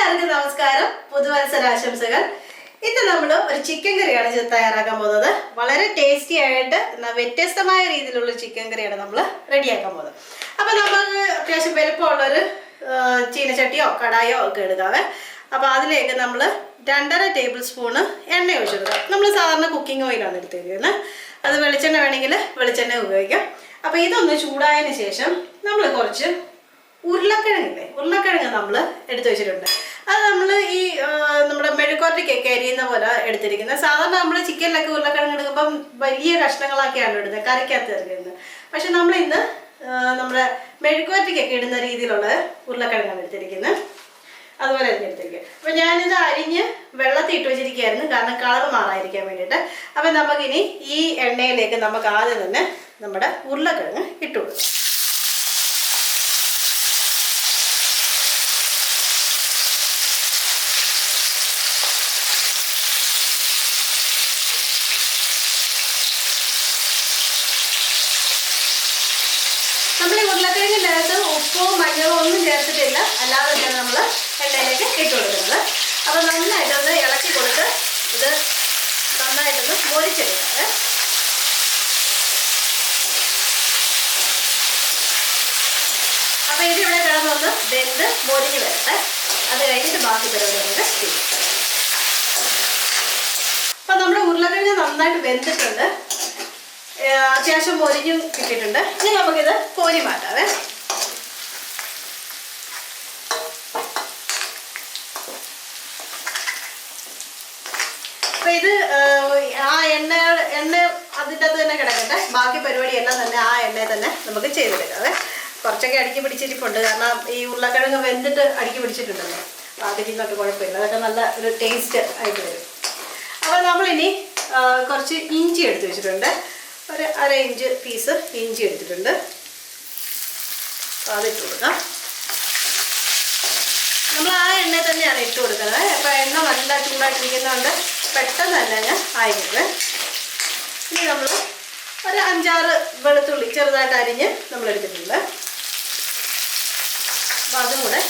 എല്ലാവർക്കും നമസ്കാരം. പുതുവത്സരാശംസകൾ. ഇന്ന് നമ്മൾ ഒരു ചിക്കൻ കറിയാണ് തയ്യാറാക്കാൻ പോകുന്നത്. വളരെ ടേസ്റ്റി ആയിട്ട് വ്യത്യസ്തമായ രീതിയിലുള്ള ചിക്കൻ കറിയാണ് നമ്മൾ റെഡിയാക്കാൻ പോകുന്നത്. അപ്പോൾ നമുക്ക് അത്യാവശ്യം വലുപ്പമുള്ളൊരു ചീനച്ചട്ടിയോ കടായോ ഒക്കെ എടുക്കാവേ. അപ്പോൾ അതിലേക്ക് നമ്മൾ രണ്ടര ടേബിൾ സ്പൂണ് എണ്ണ ഒഴിച്ചെടുക്കാം. നമ്മൾ സാധാരണ കുക്കിംഗ് ഓയിലാണ് എടുത്തിരിക്കുന്നത് അത് വെളിച്ചെണ്ണ വേണമെങ്കിൽ വെളിച്ചെണ്ണ ഉപയോഗിക്കാം. അപ്പോൾ ഇതൊന്ന് ചൂടായതിന് ശേഷം നമ്മൾ കുറച്ച് ഉരുളക്കിഴങ്ങില്ലേ ഉരുളക്കിഴങ്ങ് നമ്മൾ എടുത്തു വെച്ചിട്ടുണ്ട്. അത് നമ്മൾ ഈ നമ്മുടെ മെഴുക്കോറ്റയ്ക്കൊക്കെ അരിയുന്ന പോലെ എടുത്തിരിക്കുന്നത്. സാധാരണ നമ്മൾ ചിക്കനിലൊക്കെ ഉരുളക്കിഴങ്ങ് എടുക്കുമ്പം വലിയ കഷ്ണങ്ങളൊക്കെയാണ് ഇടുന്നത് കറിക്കകത്ത് ഇറങ്ങുന്നത്. പക്ഷെ നമ്മൾ ഇന്ന് നമ്മുടെ മെഴുക്കോറ്റയ്ക്കൊക്കെ ഇടുന്ന രീതിയിലുള്ള ഉരുളക്കിഴങ്ങാണ് എടുത്തിരിക്കുന്നത്. അതുപോലെ തന്നെ എടുത്തിരിക്കുക അപ്പം ഞാനിത് അരിഞ്ഞ് വെള്ളത്തിൽ ഇട്ട് വെച്ചിരിക്കുകയായിരുന്നു. കാരണം കളർ മാറാതിരിക്കാൻ വേണ്ടിയിട്ട്. അപ്പം നമുക്കിനി ഈ എണ്ണയിലേക്ക് നമുക്ക് ആദ്യം തന്നെ നമ്മുടെ ഉരുളക്കിഴങ്ങ് ഇട്ടു കൊടുക്കാം നമ്മൾ ഈ ഉരുളക്കിഴങ്ങിന്റെ അകത്ത് ഉപ്പോ മഞ്ഞളോ ഒന്നും ചേർത്തിട്ടില്ല അല്ലാതെ തന്നെ നമ്മൾ എണ്ണയിലേക്ക് ഇട്ട് കൊടുക്കുന്നത്. അപ്പോൾ നന്നായിട്ടൊന്ന് ഇളക്കി കൊടുത്ത് ഇത് നന്നായിട്ടൊന്ന് മൊരിച്ചെടുക്കാറ് അപ്പോൾ ഇതിവിടെ കിടന്നൊന്ന് വെന്ത് മൊരിഞ്ഞ് വരട്ടെ. അത് കഴിഞ്ഞിട്ട് ബാക്കി പരിപാടി നമുക്ക് ചെയ്യും. അപ്പം നമ്മുടെ ഉരുളക്കിഴങ്ങ് നന്നായിട്ട് വെന്തിട്ടുണ്ട്. അത്യാവശ്യം മൊരിഞ്ഞും കിട്ടിയിട്ടുണ്ട്. ഇനി നമുക്കിത് കോരി മാറ്റാവേ. അപ്പൊ ഇത് ആ എണ്ണ എണ്ണ അതിന്റെ അകത്ത് തന്നെ കിടക്കട്ടെ. ബാക്കി പരിപാടിയെല്ലാം തന്നെ ആ എണ്ണയിൽ തന്നെ നമുക്ക് ചെയ്തെടുക്കാവേ കുറച്ചൊക്കെ അടുക്കി പിടിച്ചിരിപ്പുണ്ട്. കാരണം ഈ ഉരുളക്കിഴങ്ങ് വെന്തിട്ട് അടുക്കി പിടിച്ചിട്ടുണ്ടല്ലോ. നിന്നൊക്കെ കുഴപ്പമില്ല. അതൊക്കെ നല്ല ഒരു ടേസ്റ്റ് ആയിട്ട് വരും. അപ്പോൾ നമ്മളിനി കുറച്ച് ഇഞ്ചി എടുത്തു വെച്ചിട്ടുണ്ട്. ഒരു അര ഇഞ്ച് പീസ് ഇഞ്ചി എടുത്തിട്ടുണ്ട്. അതിട്ട് കൊടുക്കാം. നമ്മൾ ആ എണ്ണ തന്നെയാണ് ഇട്ട് കൊടുക്കുന്നത്. അപ്പോൾ എണ്ണ നല്ല ചൂടായിട്ടിരിക്കുന്നതുകൊണ്ട് പെട്ടെന്ന് തന്നെ ആയിരിക്കും ഇനി നമ്മൾ ഒരു അഞ്ചാറ് വെളുത്തുള്ളി ചെറുതായിട്ട് അരിഞ്ഞ് നമ്മൾ എടുത്തിട്ടുണ്ട്. അപ്പം അതും കൂടെ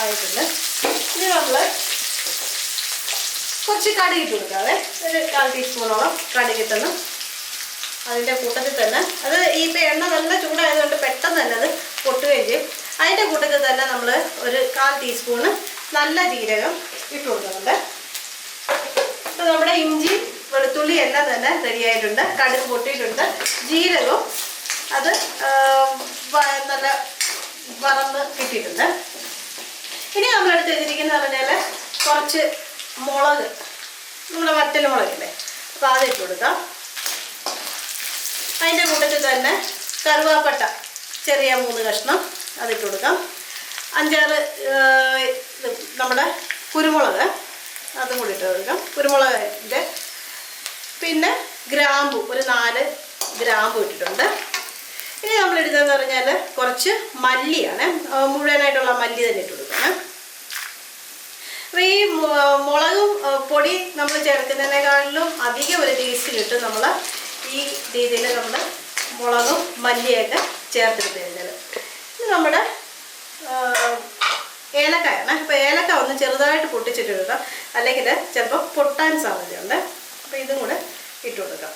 ആയിട്ടുണ്ട്. ഇനി നമ്മൾ കുറച്ച് കടുകിട്ട് കൊടുക്കാവേ ഒരു കാൽ ടീസ്പൂണോളം കടുക് ഇട്ടെന്ന് അതിന്റെ കൂട്ടത്തിൽ തന്നെ. അത് ഈ ഇപ്പം എണ്ണ നല്ല ചൂടായതുകൊണ്ട് പെട്ടെന്ന് തന്നെ അത് പൊട്ടുകയും ചെയ്യും. അതിന്റെ കൂട്ടത്തിൽ തന്നെ നമ്മൾ ഒരു കാൽ ടീസ്പൂണ് നല്ല ജീരകം ഇട്ട് കൊടുക്കുന്നുണ്ട്. അപ്പോൾ നമ്മുടെ ഇഞ്ചി വെളുത്തുള്ളി എല്ലാം തന്നെ റെഡി ആയിട്ടുണ്ട്. കടുക് പൊട്ടിയിട്ടുണ്ട്. ജീരകവും അത് നല്ല വറന്ന് കിട്ടിയിട്ടുണ്ട്. ഇനി നമ്മൾ എടുത്ത് വെച്ചിരിക്കുന്ന പറഞ്ഞാൽ കുറച്ച് മുളക്. നമ്മുടെ വറ്റൽ മുളകില്ലേ അപ്പോൾ അതിട്ട് കൊടുക്കാം. അതിന്റെ കൂട്ടത്തിൽ തന്നെ കറുവാപ്പട്ട ചെറിയ മൂന്ന് കഷ്ണം അതിട്ട് കൊടുക്കാം. അഞ്ചാറ് നമ്മുടെ കുരുമുളക് അതും കൂടി ഇട്ട് കൊടുക്കാം. കുരുമുളകിന്റെ പിന്നെ ഗ്രാമ്പു ഒരു നാല് ഗ്രാമ്പു ഇട്ടിട്ടുണ്ട്. ഇനി നമ്മൾ എടുത്തതെന്ന് പറഞ്ഞാൽ കുറച്ച് മല്ലിയാണ്. മുഴുവനായിട്ടുള്ള മല്ലി തന്നെ ഇട്ട് കൊടുക്കണം. അപ്പോൾ ഈ മുളകും പൊടി നമ്മൾ ചേർക്കുന്നതിനേക്കാളിലും അധികം ഒരു ടേസ്റ്റ് കിട്ടും നമ്മൾ ഈ രീതിയിൽ നമ്മൾ മുളകും മല്ലിയൊക്കെ ചേർത്തെടുത്ത് കഴിഞ്ഞത് ഇത് നമ്മുടെ ഏലക്കായാണ്. അപ്പോൾ ഏലക്ക ഒന്ന് ചെറുതായിട്ട് പൊട്ടിച്ചിട്ട് കൊടുക്കാം അല്ലെങ്കിൽ ചിലപ്പോൾ പൊട്ടാൻ സാധ്യതയുണ്ട്. അപ്പോൾ ഇതും കൂടെ ഇട്ട് കൊടുക്കാം.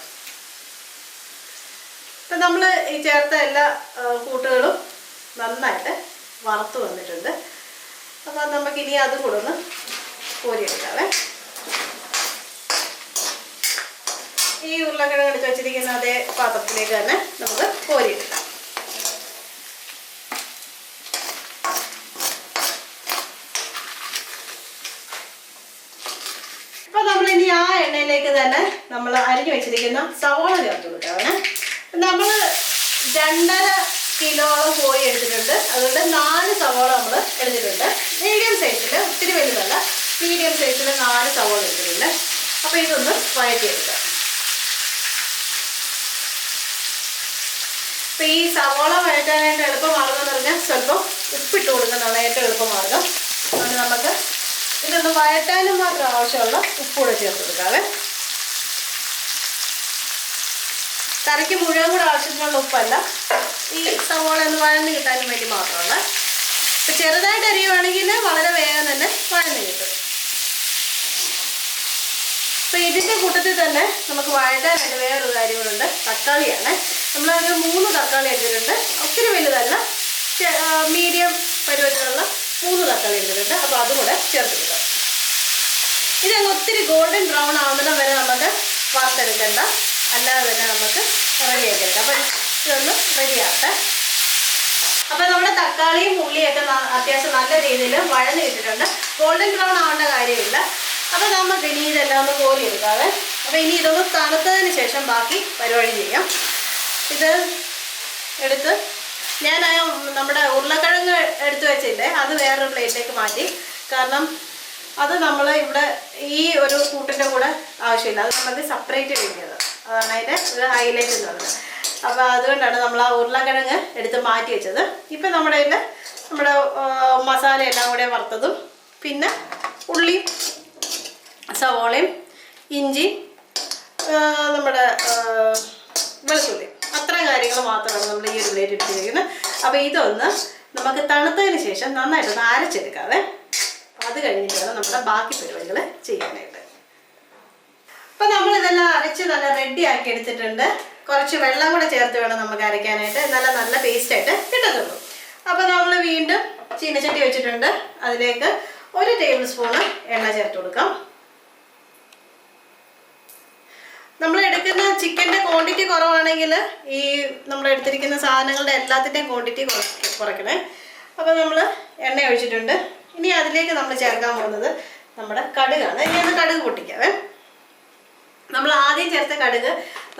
ഇപ്പം നമ്മൾ ഈ ചേർത്ത എല്ലാ കൂട്ടുകളും നന്നായിട്ട് വറുത്ത് വന്നിട്ടുണ്ട്. അപ്പോൾ നമുക്കിനി അതും കൂടെ ഒന്ന് കോരിയെടുക്കാവേ. ഈ ഉരുളക്കിഴങ്ങ് എടുത്ത് വെച്ചിരിക്കുന്ന അതേ പാത്രത്തിലേക്ക് തന്നെ നമുക്ക് കോരിയെടുക്കാം. അപ്പൊ നമ്മൾ ഇനി ആ എണ്ണയിലേക്ക് തന്നെ നമ്മൾ അരിഞ്ഞു വെച്ചിരിക്കുന്ന സവോള ചേർത്ത് കൊടുക്കാണ് നമ്മൾ രണ്ടര കിലോളം കോഴി എടുത്തിട്ടുണ്ട്. അതുകൊണ്ട് നാല് സവോള നമ്മൾ എടുത്തിട്ടുണ്ട്. മീഡിയം സൈസിൽ ഒത്തിരി വലുതല്ല മീഡിയം സൈസിൽ നാല് സവോള എടുത്തിട്ടുണ്ട്. അപ്പോൾ ഇതൊന്ന് വഴറ്റിയെടുക്കാം. അപ്പോൾ ഈ സവോള വഴറ്റാനായിട്ട് എളുപ്പമാർഗം എന്ന് പറഞ്ഞാൽ സ്വല്പം ഉപ്പിട്ട് കൊടുക്കുന്നതാണ് ഏറ്റവും എളുപ്പമാർഗം അതുകൊണ്ട് നമുക്ക് ഇതൊന്ന് വഴറ്റാനും മാത്രം ആവശ്യമുള്ള ഉപ്പൂടെ ചേർത്ത് കൊടുക്കാവേ. കറിക്ക് മുഴുവൻ കൂടെ ആവശ്യത്തിനുള്ള ഉപ്പല്ല. ഈ സവോള ഒന്ന് വഴന്ന് കിട്ടാനും വേണ്ടി മാത്രമാണ്. ഇപ്പൊ ചെറുതായിട്ട് അരിയുവാണെങ്കിൽ വളരെ വേഗം തന്നെ വഴന്ന് കിട്ടും. അപ്പോൾ ഇതിന്റെ കൂട്ടത്തിൽ തന്നെ നമുക്ക് വഴറ്റാനായിട്ട് വേറൊരു കാര്യങ്ങളുണ്ട് തക്കാളിയാണ്. നമ്മളൊരു മൂന്ന് തക്കാളി എടുത്തിട്ടുണ്ട് ഒത്തിരി വലുതല്ല. മീഡിയം പരുവത്തിലുള്ള മൂന്ന് തക്കാളി എടുത്തിട്ടുണ്ട് അപ്പോൾ അതും കൂടെ ചേർത്തിട്ടുണ്ട് ഇതങ്ങ് ഒത്തിരി ഗോൾഡൻ ബ്രൗൺ ആവുന്നിടം വരെ നമുക്ക് വറുത്തെടുക്കണ്ട. അല്ലാതെ തന്നെ നമുക്ക് റെഡിയാക്കി എടുക്കാം. അപ്പം ഇതൊന്ന് റെഡിയാട്ടെ അപ്പം നമ്മുടെ തക്കാളിയും ഉള്ളിയൊക്കെ അത്യാവശ്യം നല്ല രീതിയിൽ വഴന്ന് കിട്ടിയിട്ടുണ്ട്. ഗോൾഡൻ ബ്രൗൺ ആവേണ്ട കാര്യമില്ല. അപ്പം നമുക്ക് ഇനി ഇതെല്ലാം ഒന്ന് കോരി എടുക്കാവേ അപ്പം ഇനി ഇതൊന്ന് തണുത്തതിന് ശേഷം ബാക്കി പരിപാടി ചെയ്യാം. ഇത് എടുത്ത് ഞാൻ നമ്മുടെ ഉരുളക്കിഴങ്ങ് എടുത്തു വെച്ചില്ലേ അത് വേറൊരു പ്ലേറ്റിലേക്ക് മാറ്റി. കാരണം അത് നമ്മൾ ഇവിടെ ഈ ഒരു കൂട്ടിന്റെ കൂടെ ആവശ്യമില്ല. അത് നമ്മൾ സെപ്പറേറ്റ് ചെയ്യുന്നത് അതാണ് അതിന്റെ ഒരു ഹൈലൈറ്റ് എന്ന് പറയുന്നത്. അപ്പോൾ അതുകൊണ്ടാണ് നമ്മൾ ആ ഉരുളക്കിഴങ്ങ് എടുത്ത് മാറ്റി വെച്ചത്. ഇപ്പം നമ്മുടെ കയ്യിൽ നമ്മുടെ മസാല എല്ലാം കൂടെ വറുത്തതും പിന്നെ ഉള്ളി സവോളയും ഇഞ്ചി നമ്മുടെ വെളുത്തുള്ളി അത്രയും കാര്യങ്ങൾ മാത്രമാണ് നമ്മൾ ഈ ഒരു പ്ലേറ്റ് എടുത്തിരിക്കുന്നത് അപ്പോൾ ഇതൊന്ന് നമുക്ക് തണുത്തതിന് ശേഷം നന്നായിട്ടൊന്ന് അരച്ചെടുക്കാതെ അത് കഴിഞ്ഞിട്ട് വേണം നമ്മുടെ ബാക്കി പരിപാടികൾ ചെയ്യാനായിട്ട്. അപ്പം നമ്മൾ ഇതെല്ലാം അരച്ച് നല്ല റെഡി ആക്കി എടുത്തിട്ടുണ്ട്. കുറച്ച് വെള്ളം കൂടെ ചേർത്ത് വേണം നമുക്ക് അരയ്ക്കാനായിട്ട്. നല്ല നല്ല പേസ്റ്റായിട്ട് കിട്ടത്തുള്ളൂ. അപ്പോൾ നമ്മൾ വീണ്ടും ചീനച്ചട്ടി വെച്ചിട്ടുണ്ട്. അതിലേക്ക് ഒരു ടേബിൾ സ്പൂണ് എണ്ണ ചേർത്ത് കൊടുക്കാം. നമ്മൾ എടുക്കുന്ന ചിക്കന്റെ ക്വാണ്ടിറ്റി കുറവാണെങ്കിൽ ഈ നമ്മൾ എടുത്തിരിക്കുന്ന സാധനങ്ങളുടെ എല്ലാത്തിന്റെയും ക്വാണ്ടിറ്റി കുറയ്ക്കണേ. അപ്പോൾ നമ്മൾ എണ്ണ ഒഴിച്ചിട്ടുണ്ട്. ഇനി അതിലേക്ക് നമ്മൾ ചേർക്കാൻ പോകുന്നത് നമ്മുടെ കടുകാണ്. ഇനി അത് കടുക് പൊട്ടിക്കാം നമ്മൾ ആദ്യം ചേർത്ത കടുക്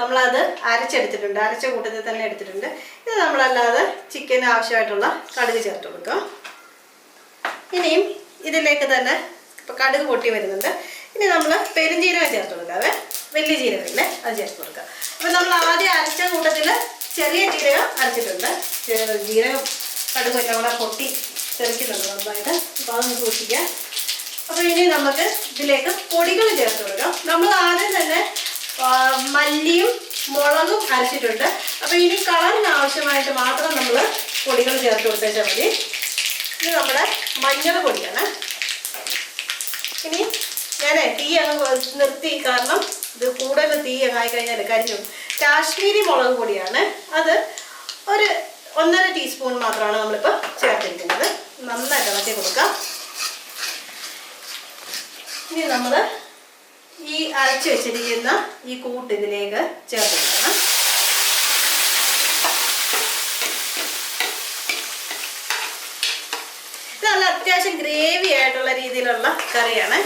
നമ്മളത് അരച്ചെടുത്തിട്ടുണ്ട്. അരച്ച കൂട്ടത്തിൽ തന്നെ എടുത്തിട്ടുണ്ട്. ഇത് നമ്മളല്ലാതെ ചിക്കന് ആവശ്യമായിട്ടുള്ള കടുക് ചേർത്ത് കൊടുക്കാം. ഇനിയും ഇതിലേക്ക് തന്നെ കടുക് പൊട്ടി വരുന്നുണ്ട്. ഇനി നമ്മൾ പെരുംജീരകം ചേർത്ത് കൊടുക്കാവേ. വലിയ ജീരകമില്ലേ. അത് ചേർത്ത് കൊടുക്കുക. അപ്പം നമ്മൾ ആദ്യം അരച്ച കൂട്ടത്തിൽ ചെറിയ ജീരകം അരച്ചിട്ടുണ്ട്. ജീരകം കടുക് എല്ലാം കൂടെ പൊട്ടി തെറിക്കുന്നുണ്ട് നന്നായിട്ട്. അപ്പോൾ അതൊന്ന് സൂക്ഷിക്കാം അപ്പോൾ ഇനി നമുക്ക് ഇതിലേക്ക് പൊടികൾ ചേർത്ത് കൊടുക്കാം. നമ്മൾ ആദ്യം തന്നെ മല്ലിയും മുളകും അരച്ചിട്ടുണ്ട്. അപ്പോൾ ഇനി കളറിന് ആവശ്യമായിട്ട് മാത്രം നമ്മൾ പൊടികൾ ചേർത്ത് കൊടുത്തേച്ചാൽ മതി. ഇത് നമ്മുടെ മഞ്ഞൾ പൊടിയാണ്. ഇനി ഞാനേ തീ അങ്ങ് നിർത്തി കാരണം ഇത് തീ അങ്ങായി കഴിഞ്ഞാൽ കരിഞ്ഞു. കാശ്മീരി മുളക് പൊടിയാണ്. അത് ഒരു ഒന്നര ടീസ്പൂൺ മാത്രമാണ് നമ്മളിപ്പോൾ ചേർത്തിരിക്കുന്നത്. നന്നായിട്ട് ഇളക്കി കൊടുക്കാം. ഇനി നമ്മൾ ഈ അരച്ചു വെച്ചിരിക്കുന്ന ഈ കൂട്ട് ഇതിലേക്ക് ചേർത്ത് കൊടുക്കണം. ഇത് നല്ല അത്യാവശ്യം ഗ്രേവി ആയിട്ടുള്ള രീതിയിലുള്ള കറിയാണ്.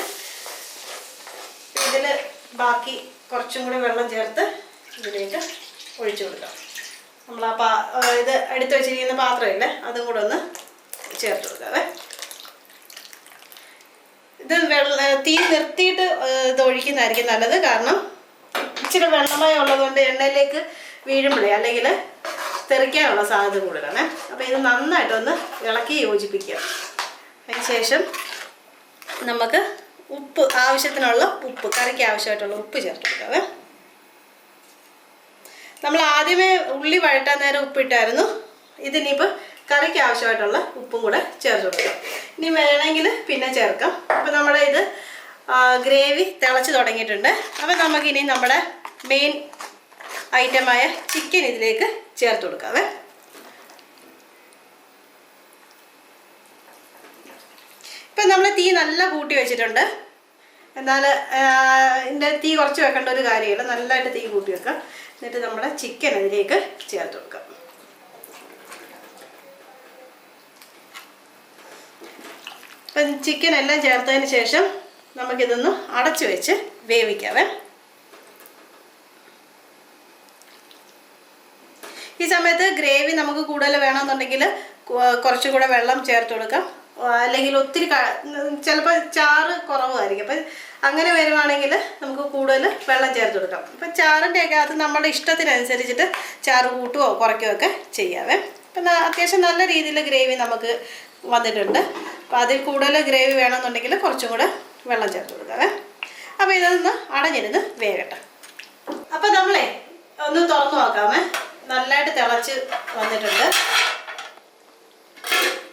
ബാക്കി കുറച്ചും കൂടി വെള്ളം ചേർത്ത് ഇതിലേക്ക് ഒഴിച്ചു കൊടുക്കാം. നമ്മൾ ആ പാ ഇത് എടുത്തു വെച്ചിരിക്കുന്ന പാത്രമില്ലേ അതും കൂടെ ഒന്ന് ചേർത്ത് കൊടുക്കാവേ. ഇത് വെള്ള തീ നിർത്തിയിട്ട് ഇത് ഒഴിക്കുന്നതായിരിക്കും നല്ലത്. കാരണം ഇച്ചിരി വെള്ളമയം ഉള്ളതുകൊണ്ട് എണ്ണയിലേക്ക് വീഴുമ്പോഴേ അല്ലെങ്കിൽ തെറിക്കാനുള്ള സാധ്യത കൂടുതലാണ്. അപ്പോൾ ഇത് നന്നായിട്ടൊന്ന് ഇളക്കി യോജിപ്പിക്കുക. അതിന് ശേഷം നമുക്ക് ഉപ്പ് ആവശ്യത്തിനുള്ള ഉപ്പ് കറിക്ക് ആവശ്യമായിട്ടുള്ള ഉപ്പ് ചേർത്ത് കൊടുക്കാവേ നമ്മൾ ആദ്യമേ ഉള്ളി വഴറ്റാൻ നേരം ഉപ്പിട്ടായിരുന്നു. ഇതിനിപ്പോൾ കറിക്ക് ആവശ്യമായിട്ടുള്ള ഉപ്പും കൂടെ ചേർത്ത് കൊടുക്കാം. ഇനി വേണമെങ്കിൽ പിന്നെ ചേർക്കാം. അപ്പോൾ നമ്മുടെ ഇത് ഗ്രേവി തിളച്ച് തുടങ്ങിയിട്ടുണ്ട്. അപ്പോൾ നമുക്കിനി നമ്മുടെ മെയിൻ ഐറ്റമായ ചിക്കൻ ഇതിലേക്ക് ചേർത്ത് കൊടുക്കാവേ. ഇപ്പം നമ്മൾ തീ നല്ല കൂട്ടി വെച്ചിട്ടുണ്ട്. എന്നാൽ ഇതിന്റെ തീ കുറച്ച് വെക്കേണ്ട ഒരു കാര്യമില്ല. നല്ലതായിട്ട് തീ കൂട്ടി വെക്കാം. എന്നിട്ട് നമ്മുടെ ചിക്കൻ അതിലേക്ക് ചേർത്ത് കൊടുക്കാം. ഇപ്പം ചിക്കൻ എല്ലാം ചേർത്തതിന് ശേഷം നമുക്കിതൊന്ന് അടച്ചു വെച്ച് വേവിക്കാവേ. ഈ സമയത്ത് ഗ്രേവി നമുക്ക് കൂടുതൽ വേണമെന്നുണ്ടെങ്കിൽ കുറച്ചുകൂടെ വെള്ളം ചേർത്ത് കൊടുക്കാം. അല്ലെങ്കിൽ ഒത്തിരി ചിലപ്പോൾ ചാറ് കുറവായിരിക്കും. അപ്പം അങ്ങനെ വരുവാണെങ്കിൽ നമുക്ക് കൂടുതൽ വെള്ളം ചേർത്ത് കൊടുക്കാം. ഇപ്പം ചാറിന്റെയൊക്കെ അത് നമ്മുടെ ഇഷ്ടത്തിനനുസരിച്ചിട്ട് ചാറ് കൂട്ടുകയോ കുറയ്ക്കുകയോ ഒക്കെ ചെയ്യാവേ. അപ്പം അത്യാവശ്യം നല്ല രീതിയിൽ ഗ്രേവി നമുക്ക് വന്നിട്ടുണ്ട്. അപ്പോൾ അതിൽ കൂടുതൽ ഗ്രേവി വേണമെന്നുണ്ടെങ്കിൽ കുറച്ചും കൂടെ വെള്ളം ചേർത്ത് കൊടുക്കാവേ. അപ്പോൾ ഇതൊന്ന് അടഞ്ഞിരുന്ന് വേകട്ടെ അപ്പം നമ്മളെ ഒന്ന് തുറന്നു നോക്കാമേ. നല്ലതായിട്ട് തിളച്ച് വന്നിട്ടുണ്ട്.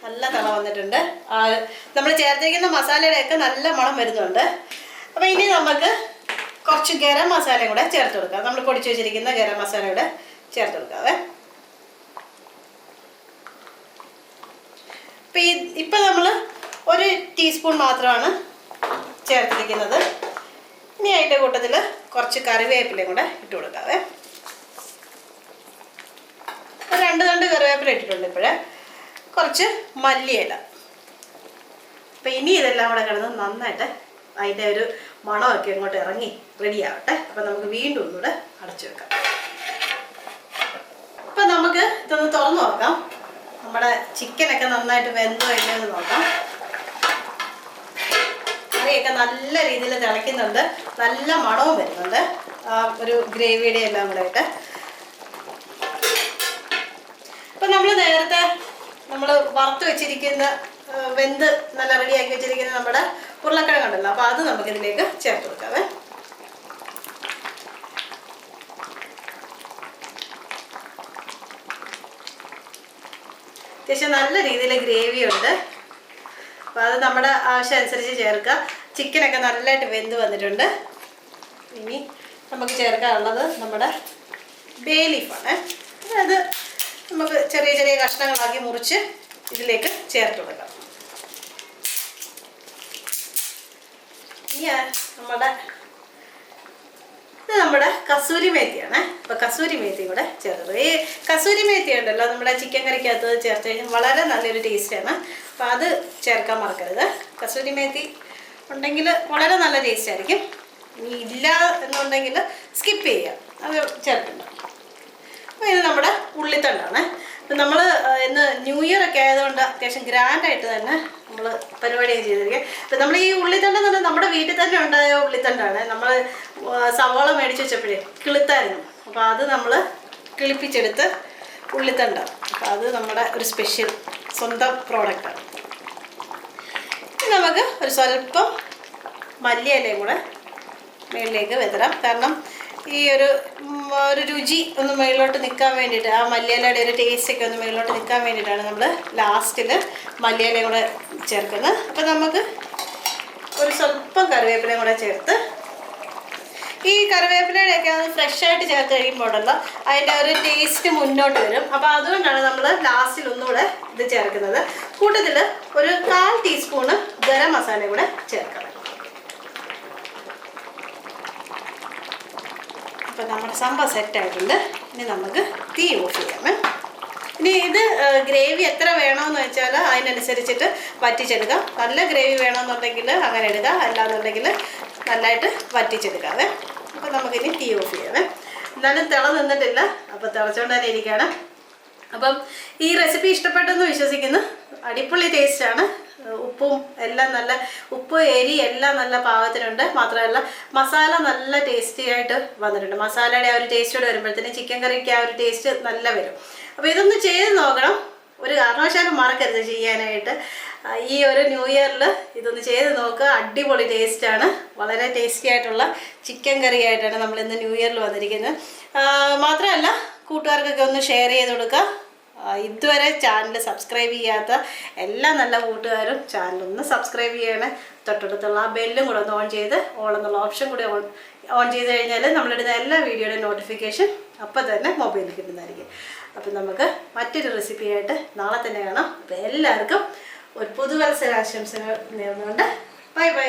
നല്ല തള വന്നിട്ടുണ്ട്. നമ്മൾ ചേർത്തിരിക്കുന്ന മസാലയുടെ ഒക്കെ നല്ല മണം വരുന്നുണ്ട്. അപ്പോൾ ഇനി നമുക്ക് കുറച്ച് ഗരം മസാലയും കൂടെ ചേർത്ത് കൊടുക്കാം. നമ്മൾ പൊടിച്ചു വെച്ചിരിക്കുന്ന ഗരം മസാല കൂടെ ചേർത്ത് കൊടുക്കാവേ. ഇപ്പം ഇപ്പം നമ്മൾ ഒരു ടീസ്പൂൺ മാത്രമാണ് ചേർത്തിരിക്കുന്നത്. ഇനി അതിന്റെ കൂട്ടത്തിൽ കുറച്ച് കറിവേപ്പിലയും കൂടെ ഇട്ട് കൊടുക്കാവേ. രണ്ട് രണ്ട് കറിവേപ്പില ഇട്ടിട്ടുണ്ട് ഇപ്പോഴേ. കുറച്ച് മല്ലിയില. അപ്പം ഇനി ഇതെല്ലാം കൂടെ കിടന്ന് നന്നായിട്ട് അതിന്റെ ഒരു മണമൊക്കെ അങ്ങോട്ട് ഇറങ്ങി റെഡി ആവട്ടെ. അപ്പം നമുക്ക് വീണ്ടും ഒന്നുകൂടെ അടച്ചു വെക്കാം. അപ്പം നമുക്ക് ഇതൊന്ന് തുറന്നു നോക്കാം. നമ്മുടെ ചിക്കനൊക്കെ നന്നായിട്ട് വെന്തോ ഇല്ലെന്ന് നോക്കാം. കറിയൊക്കെ നല്ല രീതിയിൽ തിളയ്ക്കുന്നുണ്ട്. നല്ല മണവും വരുന്നുണ്ട്. ആ ഒരു ഗ്രേവിയുടെ എല്ലാം കൂടെ ആയിട്ട്. അപ്പൊ നമ്മൾ നേരത്തെ നമ്മൾ വറുത്ത് വെച്ചിരിക്കുന്ന വെന്ത് നല്ല റെഡിയാക്കി വെച്ചിരിക്കുന്ന നമ്മുടെ ഉരുളക്കിഴങ്ങ് ഉണ്ടല്ലോ അപ്പോൾ അത് നമുക്കിതിലേക്ക് ചേർത്ത് കൊടുക്കാവേ. അത്യാവശ്യം നല്ല രീതിയിൽ ഗ്രേവി ഉണ്ട്. അപ്പോൾ അത് നമ്മുടെ ആവശ്യം അനുസരിച്ച് ചേർക്കുക ചിക്കനൊക്കെ നല്ലതായിട്ട് വെന്ത് വന്നിട്ടുണ്ട്. ഇനി നമുക്ക് ചേർക്കാനുള്ളത് നമ്മുടെ ബേ ലീഫാണ്. അതായത് നമുക്ക് ചെറിയ ചെറിയ കഷ്ണങ്ങളാക്കി മുറിച്ച് ഇതിലേക്ക് ചേർത്ത് കൊടുക്കാം. ഇനി നമ്മുടെ ഇത് നമ്മുടെ കസൂരി മേത്തിയാണ്. അപ്പോൾ കസൂരി മേത്തി കൂടെ ചേർത്തത്. ഈ കസൂരി മേത്തി ഉണ്ടല്ലോ നമ്മുടെ ചിക്കൻ കറിക്കകത്ത് ചേർത്ത് കഴിഞ്ഞാൽ വളരെ നല്ലൊരു ടേസ്റ്റാണ് അപ്പോൾ അത് ചേർക്കാൻ മറക്കരുത്. കസൂരി മേത്തി ഉണ്ടെങ്കിൽ വളരെ നല്ല ടേസ്റ്റ് ആയിരിക്കും. ഇനി ഇല്ല എന്നുണ്ടെങ്കിൽ സ്കിപ്പ് ചെയ്യാം. അത് ചേർക്കണ്ട. അപ്പോൾ ഇത് നമ്മുടെ ഉള്ളിത്തണ്ടാണ്. അപ്പം നമ്മൾ ഇന്ന് ന്യൂ ഇയർ ഒക്കെ ആയതുകൊണ്ട് അത്യാവശ്യം ഗ്രാൻഡായിട്ട് തന്നെ നമ്മൾ പരിപാടിയും ചെയ്തിരിക്കുക അപ്പം നമ്മൾ ഈ ഉള്ളിത്തണ്ട് എന്ന് പറഞ്ഞാൽ നമ്മുടെ വീട്ടിൽ തന്നെ ഉണ്ടായ ഉള്ളിത്തണ്ടാണ്. നമ്മൾ സവാള മേടിച്ച് വെച്ചപ്പോഴേ കിളുത്തായിരുന്നു. അപ്പോൾ അത് നമ്മൾ കിളിപ്പിച്ചെടുത്ത് ഉള്ളിത്തണ്ടാണ്. അപ്പോൾ അത് നമ്മുടെ ഒരു സ്പെഷ്യൽ സ്വന്തം പ്രോഡക്റ്റാണ് നമുക്ക് ഒരു സ്വല്പം മല്ലിയിലയും കൂടെ മേളിലേക്ക് വിതരാം കാരണം ഈ ഒരു ഒരു രുചി ഒന്ന് മുകളിലോട്ട് നിൽക്കാൻ വേണ്ടിയിട്ട് ആ മല്ലിയിലയുടെ ഒരു ടേസ്റ്റ് ഒക്കെ ഒന്ന് മുകളിലോട്ട് നിൽക്കാൻ വേണ്ടിയിട്ടാണ് നമ്മൾ ലാസ്റ്റിൽ മല്ലിയിലയും കൂടെ ചേർക്കുന്നത്. അപ്പം നമുക്ക് ഒരു സ്വല്പം കറിവേപ്പിലയും കൂടെ ചേർത്ത് ഈ കറിവേപ്പിലയുടെയൊക്കെ അത് ഫ്രഷ് ആയിട്ട് ചേർത്ത് കഴിയുമ്പോൾ ഉണ്ടല്ലോ അതിന്റെ ഒരു ടേസ്റ്റ് മുന്നോട്ട് വരും. അപ്പോൾ അതുകൊണ്ടാണ് നമ്മൾ ലാസ്റ്റിൽ ഒന്നുകൂടെ ഇത് ചേർക്കുന്നത്. കൂട്ടത്തിൽ ഒരു കാൽ ടീസ്പൂണ് ഗരം മസാല കൂടെ ചേർക്കണം. അപ്പോൾ നമ്മുടെ സംഭവം സെറ്റായിട്ടുണ്ട് ഇനി നമുക്ക് തീ ഓഫ് ചെയ്യാം. ഇനി ഇത് ഗ്രേവി എത്ര വേണമെന്ന് വെച്ചാൽ അതിനനുസരിച്ചിട്ട് വറ്റിച്ചെടുക്കാം. നല്ല ഗ്രേവി വേണമെന്നുണ്ടെങ്കിൽ അങ്ങനെ എടുക്കാം അല്ലാന്നുണ്ടെങ്കിൽ നല്ലതായിട്ട് വറ്റിച്ചെടുക്കാവേ. അപ്പോൾ നമുക്കിനി തീ ഓഫ് ചെയ്യാം എന്നാലും തിള നിന്നിട്ടില്ല. അപ്പോൾ തിളച്ചുകൊണ്ട് തന്നെ ഇരിക്കുകയാണ് അപ്പം ഈ റെസിപ്പി ഇഷ്ടപ്പെട്ടെന്ന് വിശ്വസിക്കുന്നു. അടിപൊളി ടേസ്റ്റാണ് ഉപ്പും എല്ലാം നല്ല ഉപ്പ് എരി എല്ലാം നല്ല പാകത്തിനുണ്ട്. മാത്രമല്ല മസാല നല്ല ടേസ്റ്റി ആയിട്ട് വന്നിട്ടുണ്ട്. മസാലയുടെ ആ ഒരു ടേസ്റ്റോട് വരുമ്പോഴത്തേനും ചിക്കൻ കറിക്ക് ആ ഒരു ടേസ്റ്റ് നല്ല വരും. അപ്പോൾ ഇതൊന്ന് ചെയ്ത് നോക്കണം. ഒരു കാരണവശാലും മറക്കരുത് ചെയ്യാനായിട്ട്. ഈ ഒരു ന്യൂ ഇയറിൽ ഇതൊന്ന് ചെയ്ത് നോക്കുക. അടിപൊളി ടേസ്റ്റാണ് വളരെ ടേസ്റ്റി ആയിട്ടുള്ള ചിക്കൻ കറി ആയിട്ടാണ് നമ്മൾ ഇന്ന് ന്യൂ ഇയറിൽ വന്നിരിക്കുന്നത് മാത്രമല്ല കൂട്ടുകാർക്കൊക്കെ ഒന്ന് ഷെയർ ചെയ്ത് കൊടുക്കുക. ഇതുവരെ ചാനൽ സബ്സ്ക്രൈബ് ചെയ്യാത്ത എല്ലാ നല്ല കൂട്ടുകാരും ചാനൽ ഒന്ന് സബ്സ്ക്രൈബ് ചെയ്യണേ. തൊട്ടടുത്തുള്ള ആ ബെല്ലും കൂടെ ഒന്ന് ഓൺ ചെയ്ത് ഓൾ എന്നുള്ള ഓപ്ഷൻ കൂടി ഓൺ ഓൺ ചെയ്ത് കഴിഞ്ഞാൽ നമ്മളിടുന്ന എല്ലാ വീഡിയോയുടെ നോട്ടിഫിക്കേഷൻ അപ്പോൾ തന്നെ മൊബൈലിൽ കിട്ടുന്നതായിരിക്കും. അപ്പം നമുക്ക് മറ്റൊരു റെസിപ്പിയായിട്ട് നാളെ തന്നെ കാണാം. അപ്പം എല്ലാവർക്കും ഒരു പുതുവത്സരാശംസകൾ നേർന്നുകൊണ്ട് bye bye